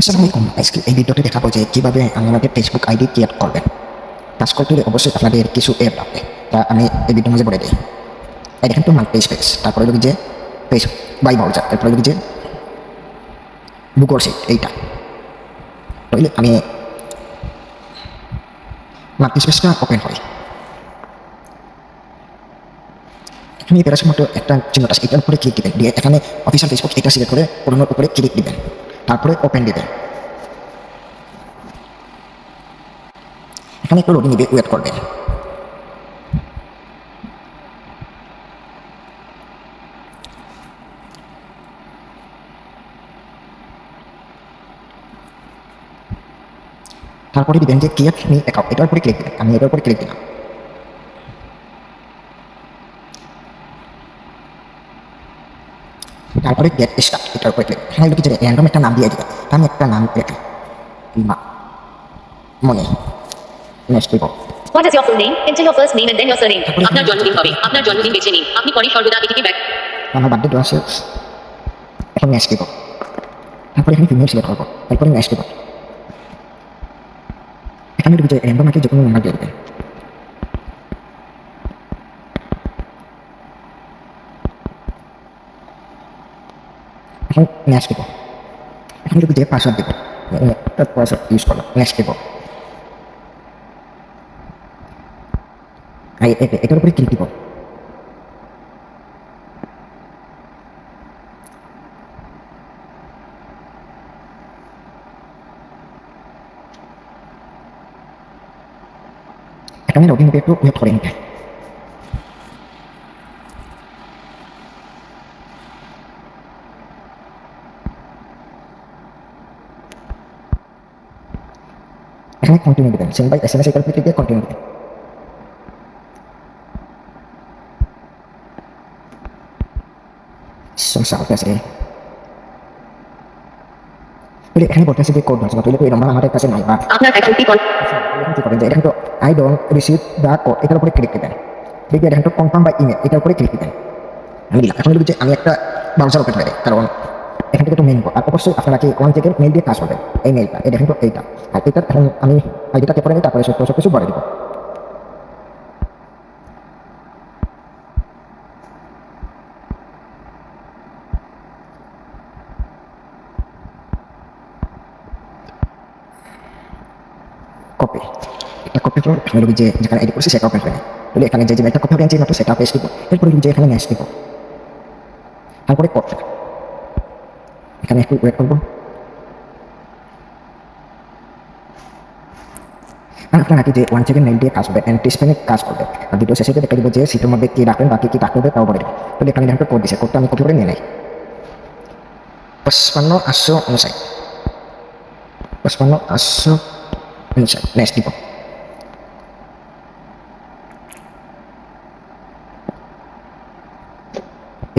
আসসালামু আলাইকুম। আজকে এই ভিডিওটি দেখাবো যে কীভাবে আমাদের ফেসবুক আইডি ক্রিয়েট করবেন। কাজ করতে হলে অবশ্যই আপনাদের কিছু অ্যাপ লাগবে তা আমি এই ভিডিওর মাঝে বলে দিই। এই দেখেন তো মাই পেজ পেজ তারপরে লোক যে পেজ বাই ব্রাউজার তারপরে লোক যে গুগল সিট এইটা। তাহলে আমি মাল্টি স্পেসটা ওপেন হয় এখানে পেরাসের মতো একটা চিহ্ন আছে। এটার উপরে ক্লিক দিবেন। দিয়ে এখানে অফিসিয়াল ফেসবুক এটা সিলেক্ট করে পুরোনোর উপরে ক্লিক দিবেন। তারপরে ওপেন দিবেন এখানে একটু লোডিং দিবে ওয়েট করবেন তারপরে দিবেন যে ক্রিয়েট মি অ্যাকাউন্ট এটার উপরে ক্লিক দিবেন। আমি এটার উপরে ক্লিক দিলাম। তারপরে গেট স্টার্ট এটার উপরে ক্লিক এখানে র্যান্ডম একটা নাম দিয়ে দিবে। আমি একটা নাম রেখে মা। মনে। নেক্সট দিব What is your full name? Enter your first name and then your surname. আপনার জন্মদিন হবে আপনার জন্মদিন বেছে নিন। আপনি পরে সর্বদা এটিকে ব্যাক আমার বার্থডে দেওয়া আছে এখন নেক্সট দিব তারপরে এখানে ফিমেল সিলেক্ট করব। তারপরে নেক্সট দিব এখানে যে র্যান্ডম আগে যে কোনো নাম্বার দিয়ে দেবেন এখন নেক্সট দিব এখন লিখে যে পাসওয়ার্ড দিব পাসওয়ার্ড ইউজ করব নেক্সট দিব আর এ- এ- এটার উপরে ক্লিক দিব এখানে লগইন হবে একটু ওয়েট করে নিতে এখানে কন্টিনিউ দেবেন send by S M S এটার ক্লিক দিয়ে কন্টিনিউ দেবেন সমস্যা হতেছে বলে এখানে বলতেছে যে কোড আছে তাহলে এই নম্বর আমাদের কাছে নাই বা আপনার অ্যাকাউন্টটি কল এখন কি করবেন যে এটা কিন্তু I don't receive the code এটার উপরে ক্লিক দিবেন দেখবি এটা কিন্তু কনফার্ম বা ইমেল এটার উপরে ক্লিক দিবেন আমি দিলাম এখন লিখবি যে আমি একটা ব্রাউজার ওপেন করে কারণ এখান থেকে তো মেইন আর অবশ্যই আপনারা কি ওয়ান থেকে মেইল দিয়ে কাজ করবেন। এই মেইলটা এটা কিন্তু এইটা। আর এটা এখন আমি আইডিটাকে করে নিই তারপরে সব কিছু বলে দিব। কপি একটা কপি করে এখানে যে যেখানে এডিট করছি সেটা ওপেন করে এখানে যে যে একটা কপি হবে আনছি মাত্র সেটা পেস্ট দিব। এরপরে যে এখানে ম্যাচ দিব। তারপরে করতে এখানে একটু ওয়েট করব আর আপনার আগে যে ওয়ান সেকেন্ড নাইন দিয়ে কাজ করবে অ্যান্টিসপেনে কাজ করবে আর দুটো শেষে দেখা দিব যে সিটের মধ্যে কি রাখবেন বাকি কি রাখতে হবে তাও বলে দেবো তাহলে এখানে দেখেন কোড দিছে কোডটা আমি কপি করে নিয়ে নেই পঁচপান্ন আটশো উনষাট পঁচপান্ন আটশো উনষাট নেক্সট দিব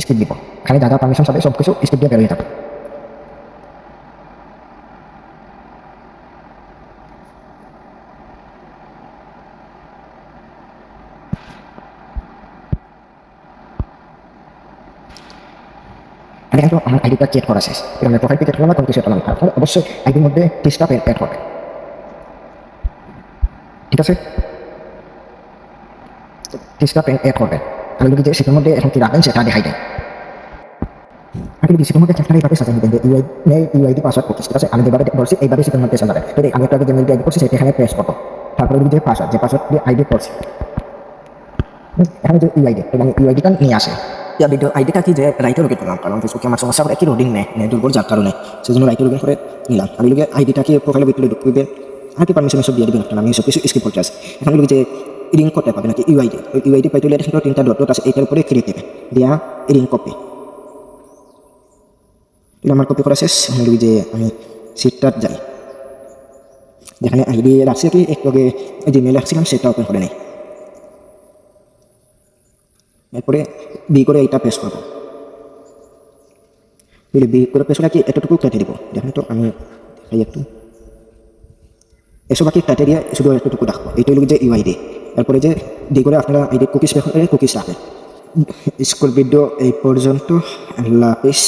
স্কিপ দিব খালি দাদা পারমিশন সবাই সব কিছু স্কিপ দিয়ে বেরোয় যাবে আমি কিন্তু আমার আইডিটা চেক করা শেষ। এবার আমি প্রোফাইল চেক করলাম না কোনো কিছু করলাম তারপরে অবশ্যই আইডির মধ্যে টিস্টা অ্যাড করবে ঠিক আছে? টিস্টা অ্যাড করবে আমি লিখি যে সেটার মধ্যে এখন কি রাখবেন, সেটা দেখাই দেয়। লিখি সেটার মধ্যে একটা এইভাবে সাজাই দেবেন যে ইউআই ইউআইডি পাসওয়ার্ড করছি ঠিক আছে? আমি যেভাবে বলছি, এইভাবে সেটার মধ্যে সাজাবেন। তো আমি একটা যে মেলটি আইডি করছি, সেটা এখানে প্রেস করব। তারপরে যে পাসওয়ার্ড যে পাসওয়ার্ড দিয়ে আইডি করছি। এখানে যে ইউআইডি এবং ইউআইডিটা নিয়ে আসে। ইয়া ভিডিও আইডিটা কি যে রাইটে লোকে পেলাম কারণ ফেসবুকে আমার সমস্যা করে একই লোডিং নেয় দুর্বল যার কারণে সেই জন্য রাইটে লোডিং করে নিলাম আমি লোকে আইডিটাকে প্রোফাইলে ভিতরে ঢুকবে আগে পারমিশন সব দিয়ে দিবেন আমি সব কিছু স্কিপ করতে আসি এখানে লোক যে রিং করতে পাবে নাকি ইউআইডি ওই ইউআইডি পাইতে হলে এখানে তিনটা ডট ডট আছে এইটার উপরে ক্লিক দেবে দিয়া রিং কপি এটা আমার কপি করা শেষ আমি লোক যে আমি সিটটার যাই যেখানে আইডি রাখছি কি একটু আগে জিমেল রাখছিলাম সেটা ওপেন করে নেই এরপরে বি করে এইটা পেশ করব। বুঝলি বি করে পেশ করে কি এতটুকু কেটে দিব? দেখেন তো, আমি দেখাই একটু। এসব বাকি কেটে দিয়ে শুধু এতটুকু রাখব। এইটাই লোক যে ইউআইডি এরপরে যে ডি করে আপনারা আইডি কুকিজ কুকিজ রাখেন। স্কুল ভিডিও এই পর্যন্ত। আল্লাহ হাফিজ।